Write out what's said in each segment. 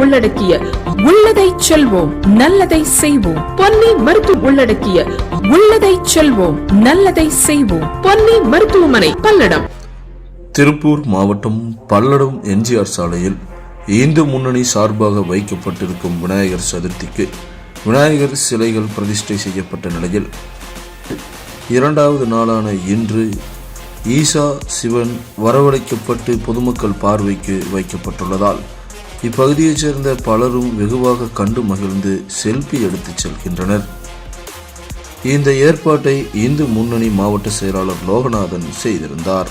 உள்ளடக்கிய உள்ளதை செல்வோம் நல்லதை செய்வோம். பொன்னி மருத்துவ உள்ளடக்கிய உள்ளதை செல்வோம் நல்லதை செய்வோம். பொன்னி மருத்துவமனை பல்லடம். திருப்பூர் மாவட்டம் பல்லடம் எம்ஜிஆர் சாலையில் இந்து முன்னணி சார்பாக வைக்கப்பட்டிருக்கும் விநாயகர் சதுர்த்திக்கு விநாயகர் சிலைகள் பிரதிஷ்டை செய்யப்பட்ட நிலையில் இரண்டாவது நாளான இன்று ஈசா சிவன் வரவழைக்கப்பட்டு பொதுமக்கள் பார்வைக்கு வைக்கப்பட்டுள்ளதால் இப்பகுதியைச் சேர்ந்த பலரும் வெகுவாக கண்டு மகிழ்ந்து செல்ஃபி எடுத்துச் செல்கின்றனர். இந்த ஏற்பாட்டை இந்து முன்னணி மாவட்ட செயலாளர் லோகநாதன் செய்திருந்தார்.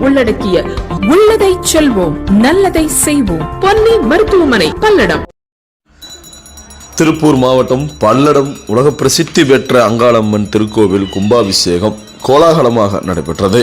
உள்ளடக்கிய உள்ளதை செல்வோம் நல்லதை செய்வோம். பொன்னி மருத்துவமனை பல்லடம். திருப்பூர் மாவட்டம் பல்லடம் உலக பிரசித்தி பெற்ற அங்காளம்மன் திருக்கோவில் கும்பாபிஷேகம். கோலாகலமாக நடைபெற்றது.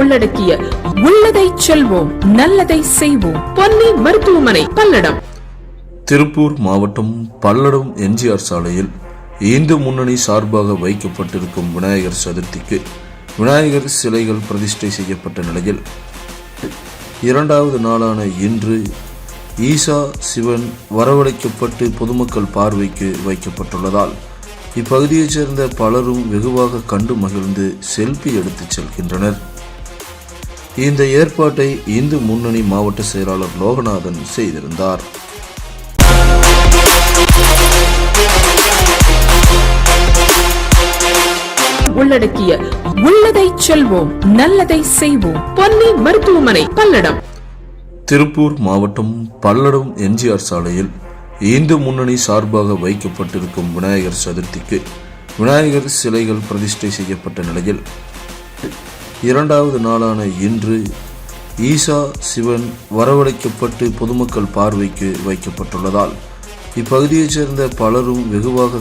உள்ளடக்கிய உள்ளதை செல்வோம் நல்லதை செய்வோம். பொன்னி மருத்துவமனை பல்லடம். திருப்பூர் மாவட்டம் பல்லடம் எம்ஜிஆர் சாலையில் இந்து முன்னணி சார்பாக வைக்கப்பட்டிருக்கும் விநாயகர் சதுர்த்திக்கு விநாயகர் சிலைகள் பிரதிஷ்டை செய்யப்பட்ட நிலையில் இரண்டாவது நாளான இன்று ஈசா சிவன் வரவழைக்கப்பட்டு பொதுமக்கள் பார்வைக்கு வைக்கப்பட்டுள்ளதால் இப்பகுதியைச் சேர்ந்த பலரும் வெகுவாக கண்டு மகிழ்ந்து செல்ஃபி எடுத்துச் செல்கின்றனர். இந்த ஏற்பாட்டை இந்து முன்னணி மாவட்ட செயலாளர் லோகநாதன் செய்திருந்தார். உள்ளடக்கிய உள்ளதை செல்வோம் நல்லதை செய்வோம். பொன்னி மருத்துவமனை பல்லடம். திருப்பூர் மாவட்டம் பல்லடம் எம்ஜிஆர் சாலையில் இந்து முன்னணி சார்பாக வைக்கப்பட்டிருக்கும் விநாயகர் சதுர்த்திக்கு விநாயகர் சிலைகள் பிரதிஷ்டை செய்யப்பட்ட நிலையில் இரண்டாவது நாளான இன்று ஈசா சிவன் வரவழைக்கப்பட்டு பொதுமக்கள் பார்வைக்கு வைக்கப்பட்டுள்ளதால் இப்பகுதியைச் சேர்ந்த பலரும் வெகுவாக